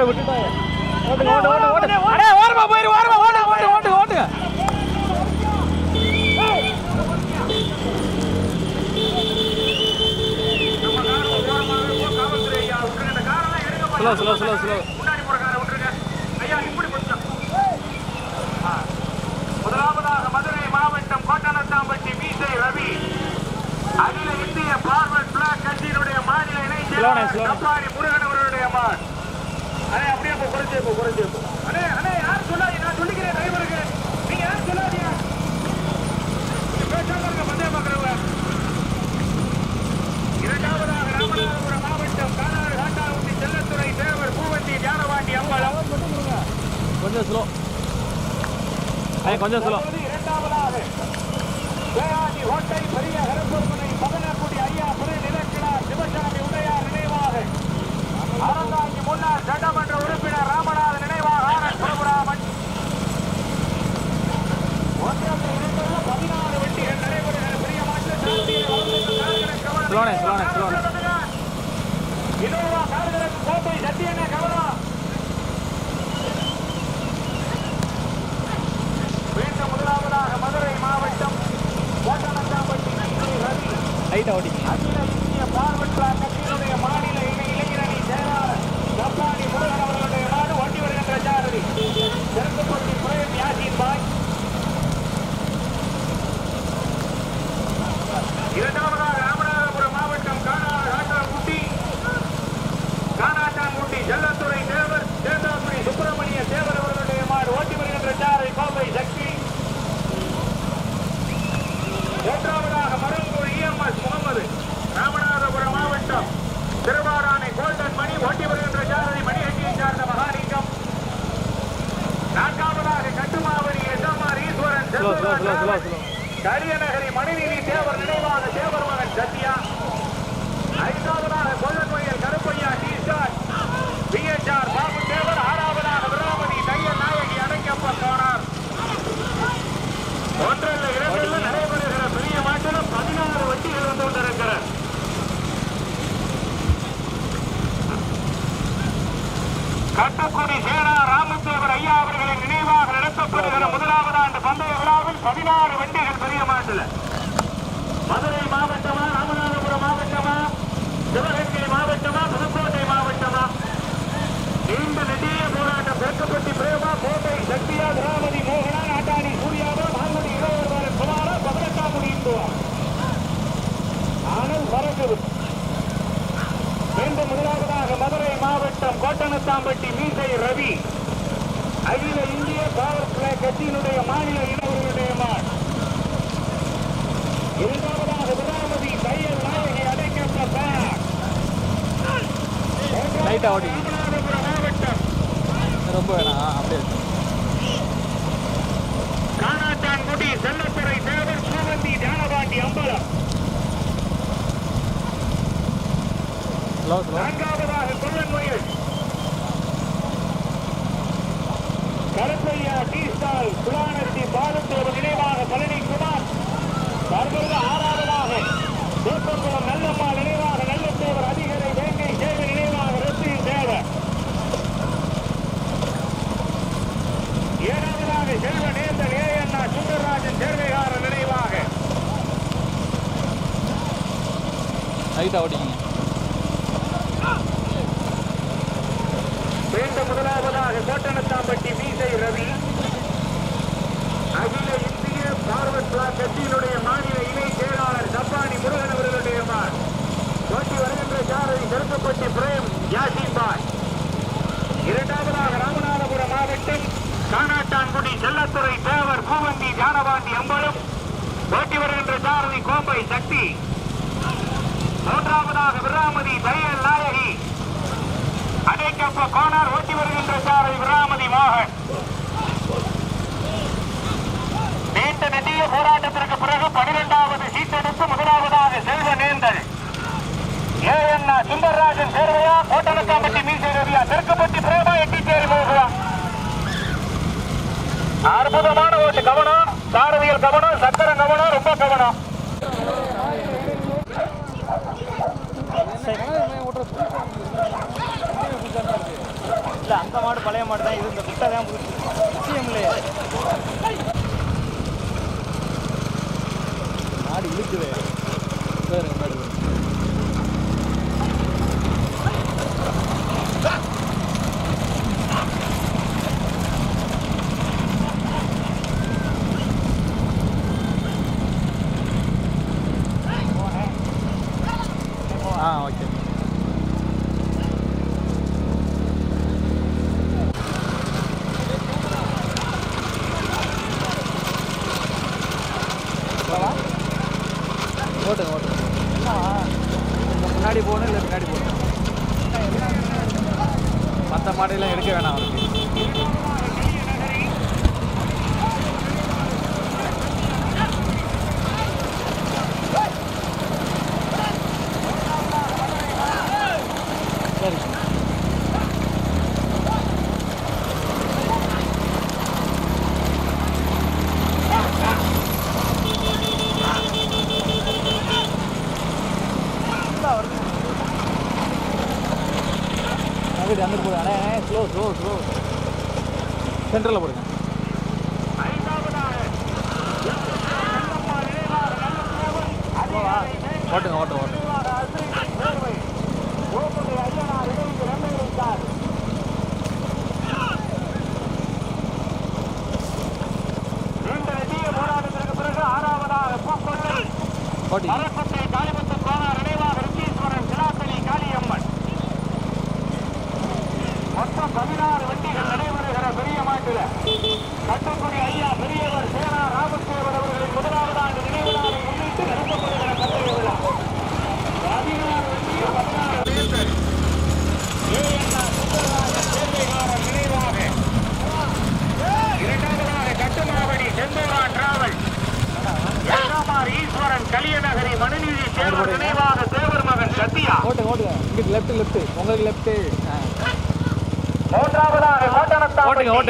ஆளை விட்டுட்டாங்க ஓட்டு ஓட்டு ஓட்டு ஓட்டு அடே ஓரமா ஸ்லோ ஸ்லோ ஸ்லோ ஸ்லோ. முதலாவதாக மதுரை மாவட்டம் கோட்டனத்தாம்பட்டி விஜய் ரவி. அகில இந்திய பார்வர்ட் பிளாக் கட்சியினுடைய மாநில இணைச்சர் முருகன் அவர்களுடைய மான் குறைஞ்சே போ அண்ணே அண்ணே யார் சொல்லாதீங்க. நான் சொல்லிக்கிறேன் டிரைவருக்கு நீங்க யார் சொல்லாதீங்க. பேசாம இருக்க பந்தயம் பார்க்குறவங்க. இரண்டாவதாக ராமநாதபுரம் மாவட்டம் காலாறு காட்டாவுண்டி செல்லத்துறை தேவர் பூவந்தி ஞானவாண்டி அம்பாளம் கொஞ்சம் ஸ்லோ கொஞ்சம் ஸ்லோ Kennedy slow, slow. அற்புதமான ஓட்டு கவனம் சாரதிகள் கவனம் சக்கரம் கவனம் ரொம்ப கவனம். இல்லை அந்த மாடு பழைய மாடு தான் இது இந்த குட்டை தான் புதுசு. விஷயம் இல்லையா. மாடு இருக்குது அங்கிட்டு அங்கிட்டு போடுங்க. ஸ்லோ ஸ்லோ ஸ்லோ சென்டரில் போடுங்க. ஓட்டுங்க ஓட்டுங்க ஓட்டுங்க.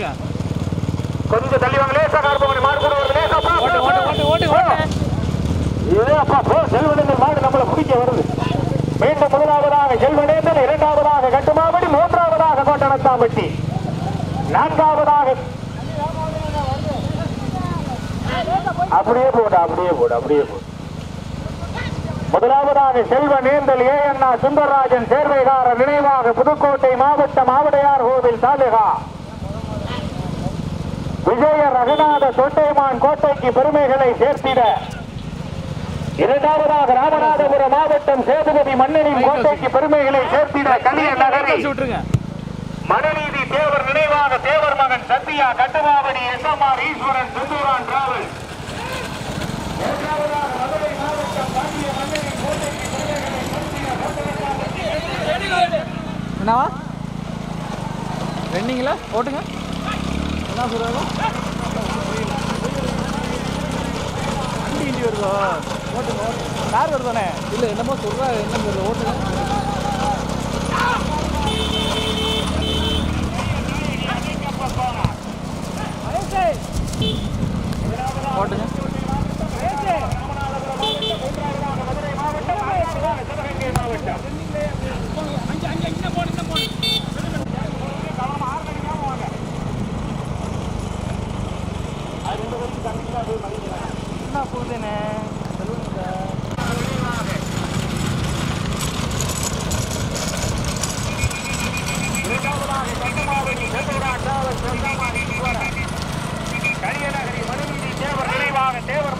ஓட்டுங்க கொஞ்சம் தள்ளி வாங்க லேசா கார்பவன் மாடு கூட வருது லேசா போ, ஓட்டு ஓட்டு. ஓட்டு ஓட்டு ஓட்டு. இதே அப்பா போ செல்வனேந்தன் மாடு நம்மளை பிடிக்க வருது. மீண்டும் முதலாவதாக செல்வனேந்தன் இரண்டாவதாக கட்டுமாவடி மூன்றாவதாக கோட்டனத்தாம்பட்டி. நான்காவதாக அப்படியே போடு அப்படியே போடு அப்படியே போடு. முதலாவதாக செல்வ நேந்தல் ஏ அண்ணா சுந்தரராஜன் சேர்வைகாரர் நினைவாக புதுக்கோட்டை மாவட்டம் ஆவடையார் கோவில் தாலுகா விஜய ரகுநாத தொட்டைமான் கோட்டைக்கு பெருமைகளை சேர்த்திட. இரண்டாவதாக ராமநாதபுரம் மாவட்டம் சேதுபதி மன்னனின் கோட்டைக்கு பெருமைகளை சேர்த்திட கலிய நகரி. மனநீதி தேவர் நினைவாக தேவர் மகன் சத்யா கட்டுமாவடி எஸ்எம்ஆர் ஈஸ்வரன் செந்தூரான் டிராவல் என்னவா? ரெண்டிங்களா ஓட்டுங்க என்ன சொல்கிறாங்க வண்டி இண்டி வருதோ ஓட்டுங்க ஓட்டுங்க கார் வருதானே இல்லை என்னமோ சொல்கிறா என்ன தெரியல ஓட்டுங்க ஓட்டுங்க மதுரை மாவட்டம் ஐந்தாவதாக சிவகங்கை மாவட்டம் என்ன போகுதுண்ணே சொல்லுங்க சார் இரண்டாவதாக கட்டுமாவடி செந்தூரா டிராவல் செந்தாமான் ஈஸ்வரன் கரியநகரி மனுநீதி தேவர் நினைவாக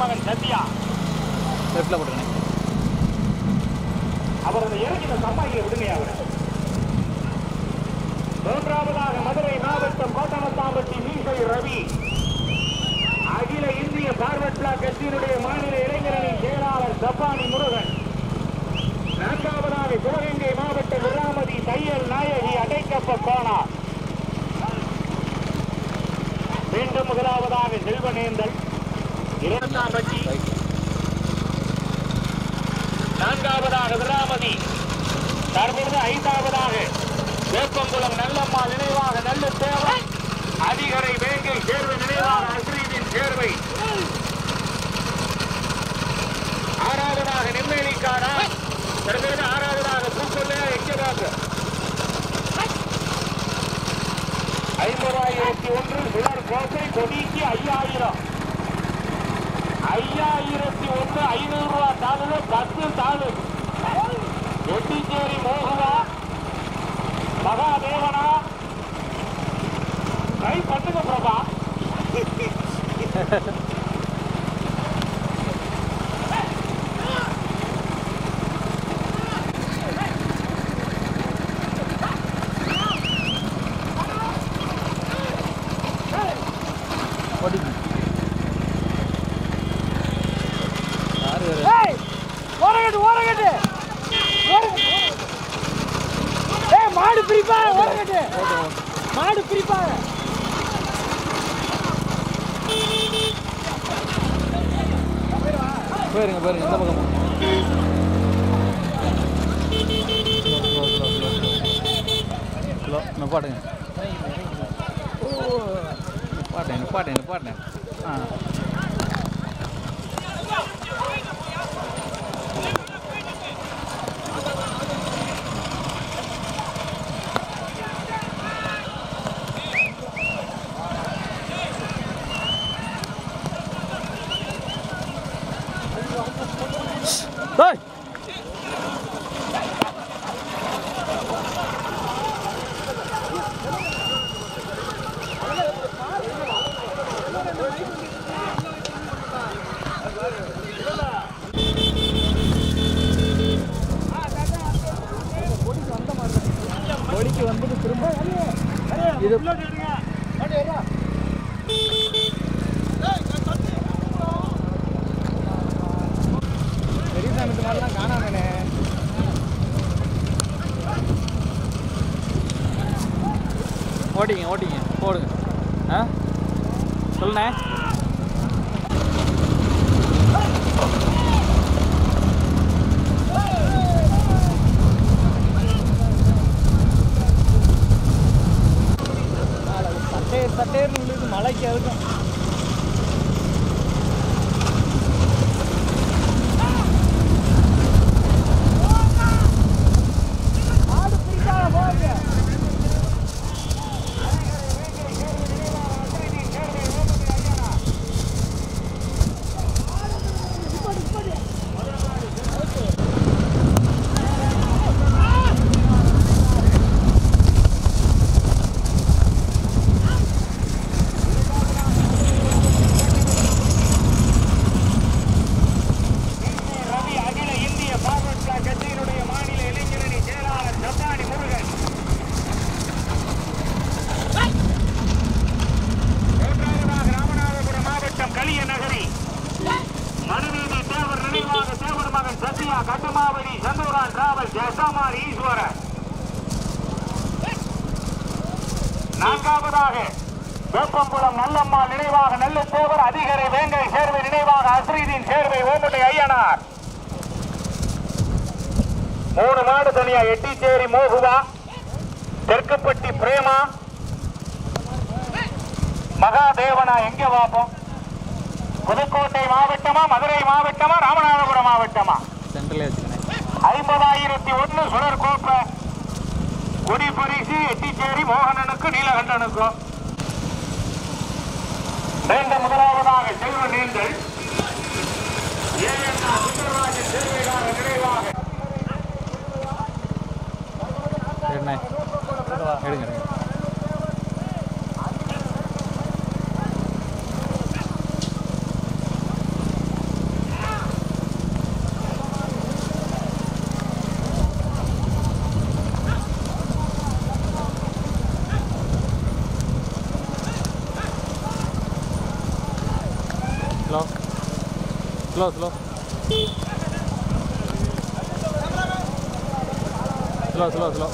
மகன் சத்யா லெஃப்ட்டில் போட்டுருங்க அவரது இறங்கின சம்மாயியை விடுங்க அவர். மூன்றாவதாக மதுரை மாவட்டம் கோட்டமத்தாம்பட்டி மீசை ரவி. அகில இந்திய பார்வர்ட் பிளாக் கட்சியினுடைய மாநில இளைஞரணி செயலாளர் ஜப்பானி முருகன். நான்காவதாக சிவகங்கை மாவட்ட விராமதி தையல் நாயகி அடைக்கப்ப கோனார். மீண்டும் முதலாவதாக செல்வனேந்தல் இரண்டாம் பட்டி நான்காவதாக விராமதி தற்பொழுது ஐந்தாவதாக வேப்பங்குளம் நல்லம்மா நினைவாக நல்ல தேவை அதிகரை வேங்கை சேர்வை நினைவாக அஸ்ரீதின் சேர்வை. ஆறாவதாக நெம்மேலிக்காரா தற்பொழுது ஆறாவதாக ஒன்று எக்கராக கோப்பை கொடிக்கு ஐயாயிரம். ஐயாயிரத்தி ஒன்று ஐநூறு ரூபா தாளு பத்து தாளு. வெட்டிச்சேரி மோகனா மகாதேவனா? கை பண்ணுங்க பிரபா. fuera. ஓட்டிங்க ஓட்டிங்க போடுங்க. ஆ? சொல்லுண்ணே சட்டே சட்டேர்னு உங்களுக்கு மலைக்கு அதுக்கும் மாடு பிரிப்பா போங்க ரவி அகில இந்திய பார்வர்ட் பிளாக் கட்சியினுடைய மாநில இளைஞரணி செயலாளர் சப்பானி முருகன் மூன்றாவதாக ராமநாதபுரம் மாவட்டம் களிய நகரி மனுநீதி தேவர் நினைவாக தேவர் மகன் சத்யா கட்டுமாவடி சந்தூரான் டிராவல் ஜெசமார் ஈஸ்வரன் நான்காவதாக வேப்பங்குளம் நல்லம்மாள் நினைவாக நல்ல தேவர் அதிகரை வேங்கை சேர்வை நினைவாக அஸ்ரீதீன் சேர்வை ஓமுட்டை ஐயனார். மூணு மாடு தனியா எட்டிச்சேரி மோகுவா தெற்குப்பட்டி பிரேமா மகாதேவனா எங்க பார்ப்போம் புதுக்கோட்டை மாவட்டமா மதுரை மாவட்டமா ராமநாதபுரம் மாவட்டமா? ஐம்பதாயிரத்தி ஒண்ணு சுழற் கோப்பை. கொடி பரிசு எட்டிச்சேரி மோகனனுக்கு நீலகண்டனுக்கும். நீண்ட முதலாவதாக செல்வ நீண்டல் ஏஎன்ஆ slow, slow. Slow, slow, slow.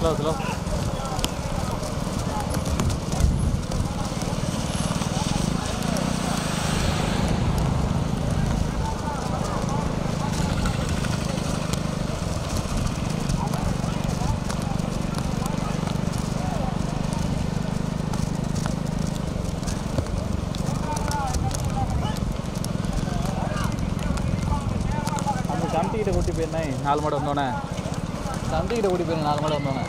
Slow, slow. நாலு மாடு வந்தோடனே சந்தைக்கிட்ட ஓடி போயிருங்க நாலு மாடு வந்தோடனே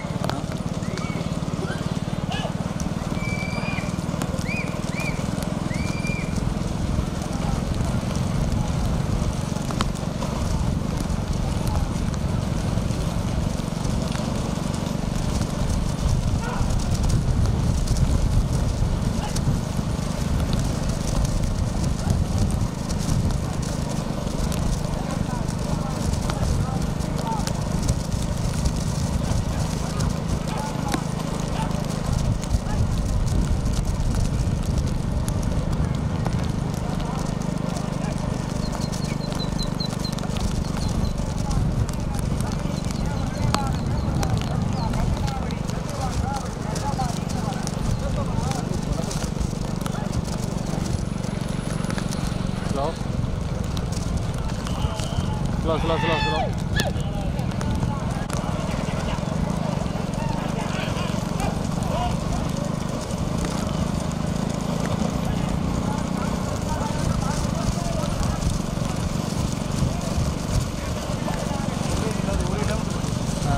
slow slow slow slow slow ஆ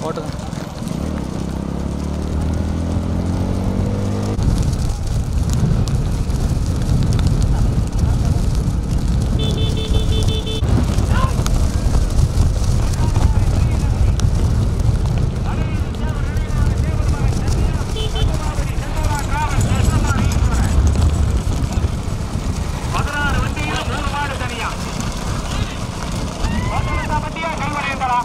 ஓட்டுங்க பதினாறு வண்டியில மூணு மாடு தனியா பதினெட்டாம் வண்டியா கல்வரையந்தரா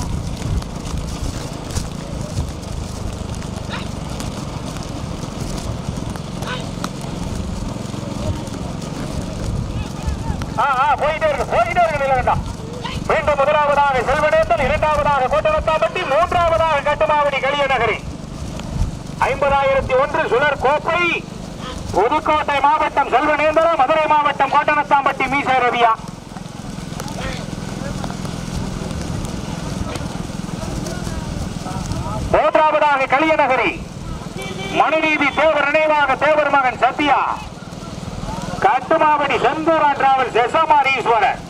ஆ ஆ போயிட்டே இருக்கு போயிட்டே இருக்கு நிலவண்டா மீண்டும் முதலாவதாக செல்வனேந்தன் இரண்டாவதாக கோட்டனத்தாம்பட்டி மூன்றாவதாக கட்டுமாவடி களியநகரி இருபத்தி ஒன்று சுழற் கோப்பை. புதுக்கோட்டை மாவட்டம் செல்வநேந்திரம் மதுரை மாவட்டம் கோட்டனத்தாம்பட்டி மீசை ரவியா. மூன்றாவதாக களியநகரி. மனுநீதி தேவர் நினைவாக தேவர் மகன் Sathya. Kattumavadi Senthoora travel SMR Eswaran.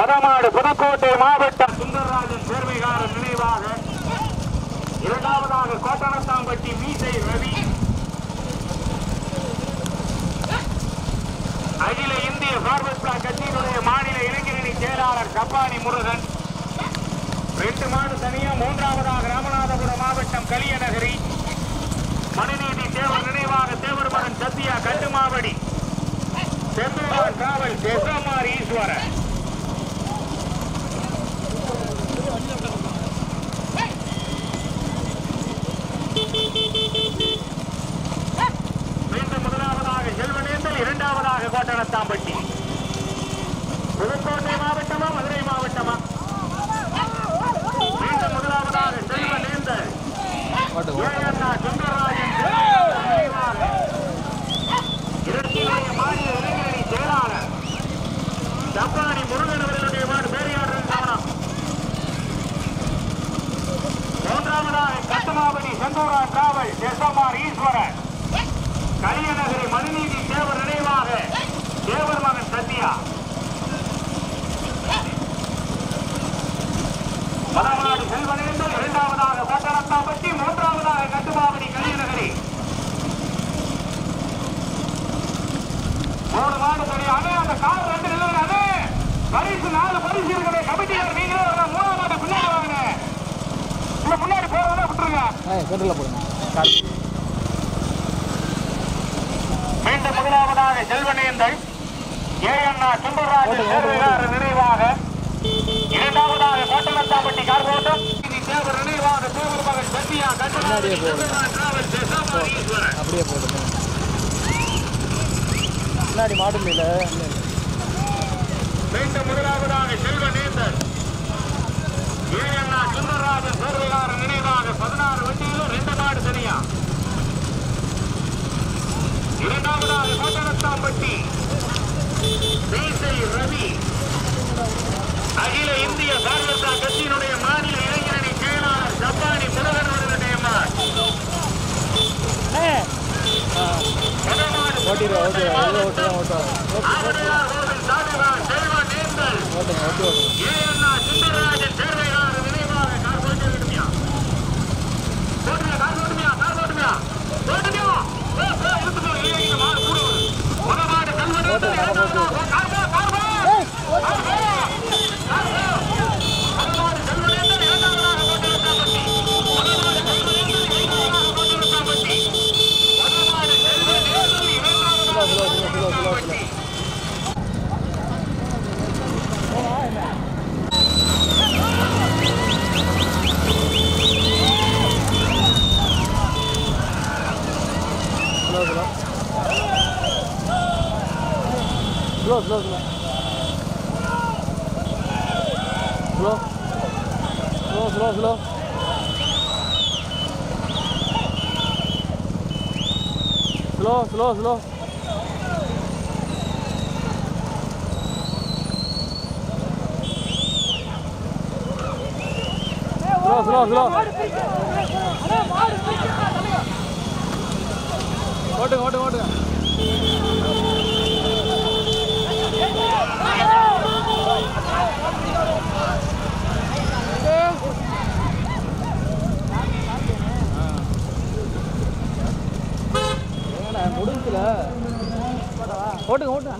மதமாடு Pudukkottai மாவட்டம் சுந்தரராஜன் சேர்வைகாரன் நினைவாக இரண்டாவதாக கோட்டனத்தாம்பட்டி மீசை ரவி. அகில இந்திய பார்வர்ட் பிளாக் கட்சியினுடைய மாநில இளைஞரணி செயலாளர் கப்பானி முருகன். ரெண்டு மாடு தனியா மூன்றாவதாக ராமநாதபுரம் மாவட்டம் கலியநகரி மனுநீதி தேவர் நினைவாக தேவர் மகன் Sathya Kattumavadi. Senthooran travel SMR Eswaran. பொருளை போடுங்க. மீண்டும் முதலாவதாக செல்வனேந்தல் ஏஎன்ஆர் செம்பராஜ் நினைவாக இரண்டாவதாக கார் கார்கோட்டம் தேவர் நினைவாக தேவர் மகன் சத்யா அப்படியே போடுங்க. முன்னாடி மாடும் மீண்டும் முதலாவதாக செல்வ நேந்தல் ஏஎன்னா சுந்தரராஜ சேர்வையார் நினைவாக பதினாறு வண்டியிலும் ரெண்டு நாடு தனியா இரண்டாவதாக கோட்டரத்தாம்பட்டி ரவி. அகில இந்திய பாரதா கட்சியினுடைய மாநில இளைஞரணி செயலாளர் ஜப்பானி முருகன் அவர்களுடைய ஓட்டிடுவோம் ஓட்டிடுவோம் ஓட்டுவோம் ஓட்டுங்க ஓட்டி ஓட்டுங்க ஏஎன்ஆ slow slow slow slow slow slow slow slow slow slow slow ஓட்டுங்க ஓட்டுங்க ஓட்டுங்க. முடிஞ்சுல ஓட்டுங்க ஓட்டுங்க